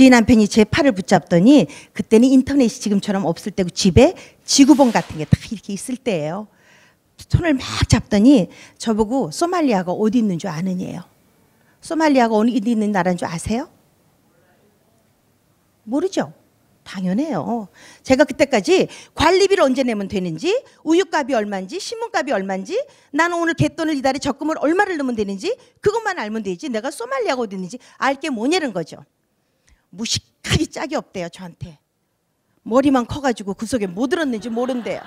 제 남편이 제 팔을 붙잡더니 그때는 인터넷이 지금처럼 없을 때고 집에 지구본 같은 게다 이렇게 있을 때예요. 손을 막 잡더니 저보고 소말리아가 어디 있는 줄 아느냐요. 소말리아가 어디 있는 나라인 줄 아세요? 모르죠. 당연해요. 제가 그때까지 관리비를 언제 내면 되는지, 우유값이 얼마인지, 신문값이 얼마인지, 나는 오늘 갯돈을 이달에 적금을 얼마를 넣으면 되는지 그것만 알면 되지. 내가 소말리아가 어디 있는지 알 게 뭐냐는 거죠. 무식하게 짝이 없대요 저한테. 머리만 커가지고 그 속에 뭐 들었는지 모른대요.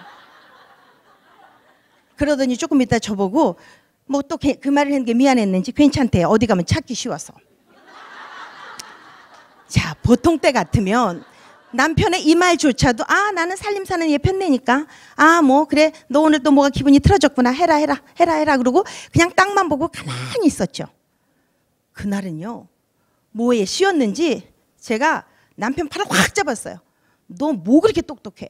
그러더니 조금 이따 저보고 뭐 또 그 말을 했는 게 미안했는지 괜찮대요. 어디 가면 찾기 쉬워서. 자, 보통 때 같으면 남편의 이 말조차도 아 나는 살림 사는 얘 편내니까 아 뭐 그래 너 오늘 또 뭐가 기분이 틀어졌구나 해라 해라 해라 해라 그러고 그냥 땅만 보고 가만히 있었죠. 그날은요 뭐에 씌었는지 제가 남편 팔을 확 잡았어요. 너 뭐 그렇게 똑똑해?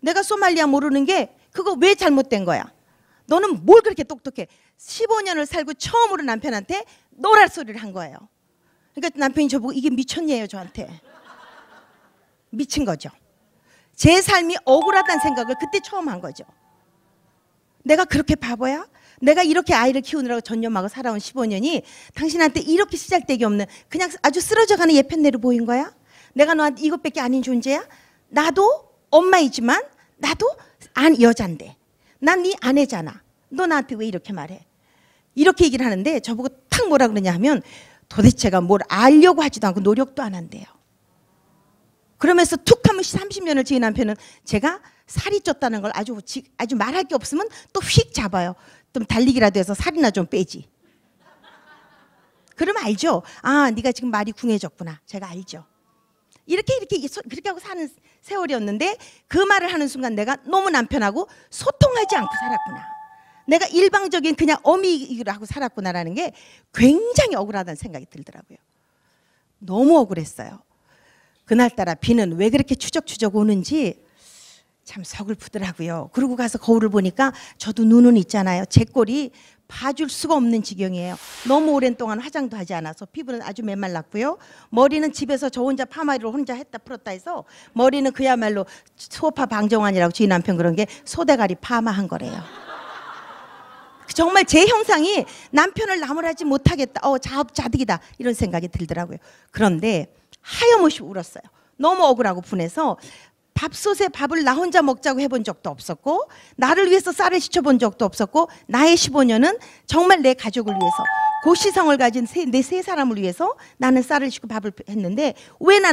내가 소말리아 모르는 게 그거 왜 잘못된 거야? 너는 뭘 그렇게 똑똑해? 15년을 살고 처음으로 남편한테 노랄 소리를 한 거예요. 그러니까 남편이 저보고 이게 미쳤냐요 저한테. 미친 거죠. 제 삶이 억울하다는 생각을 그때 처음 한 거죠. 내가 그렇게 바보야? 내가 이렇게 아이를 키우느라고 전념하고 살아온 15년이 당신한테 이렇게 시작되기 없는 그냥 아주 쓰러져가는 예편내로 보인 거야? 내가 너한테 이것밖에 아닌 존재야? 나도 엄마이지만 나도 안 여잔데 난 네 아내잖아. 너 나한테 왜 이렇게 말해? 이렇게 얘기를 하는데 저보고 탁 뭐라 그러냐 하면 도대체가 뭘 알려고 하지도 않고 노력도 안 한대요. 그러면서 툭 하면 30년을 지은 남편은 제가 살이 쪘다는 걸 아주 아주 말할 게 없으면 또 휙 잡아요. 좀 달리기라도 해서 살이나 좀 빼지. 그러면 알죠. 아, 네가 지금 말이 궁해졌구나. 제가 알죠. 이렇게 이렇게 그렇게 하고 사는 세월이었는데 그 말을 하는 순간 내가 너무 남편하고 소통하지 않고 살았구나. 내가 일방적인 그냥 어미를 하고 살았구나라는 게 굉장히 억울하다는 생각이 들더라고요. 너무 억울했어요. 그날따라 비는 왜 그렇게 추적추적 오는지 참 서글프더라고요. 그러고 가서 거울을 보니까 저도 눈은 있잖아요. 제 꼴이 봐줄 수가 없는 지경이에요. 너무 오랜 동안 화장도 하지 않아서 피부는 아주 메말랐고요. 머리는 집에서 저 혼자 파마를 혼자 했다 풀었다 해서 머리는 그야말로 소파 방정환이라고 저희 남편 그런 게 소대가리 파마한 거래요. 정말 제 형상이 남편을 나무라지 못하겠다. 어, 자업자득이다. 이런 생각이 들더라고요. 그런데 하염없이 울었어요. 너무 억울하고 분해서 밥솥에 밥을 나 혼자 먹자고 해본 적도 없었고 나를 위해서 쌀을 시켜본 적도 없었고 나의 15년은 정말 내 가족을 위해서 고시성을 가진 내 세 사람을 위해서 나는 쌀을 싣고 밥을 했는데 왜 난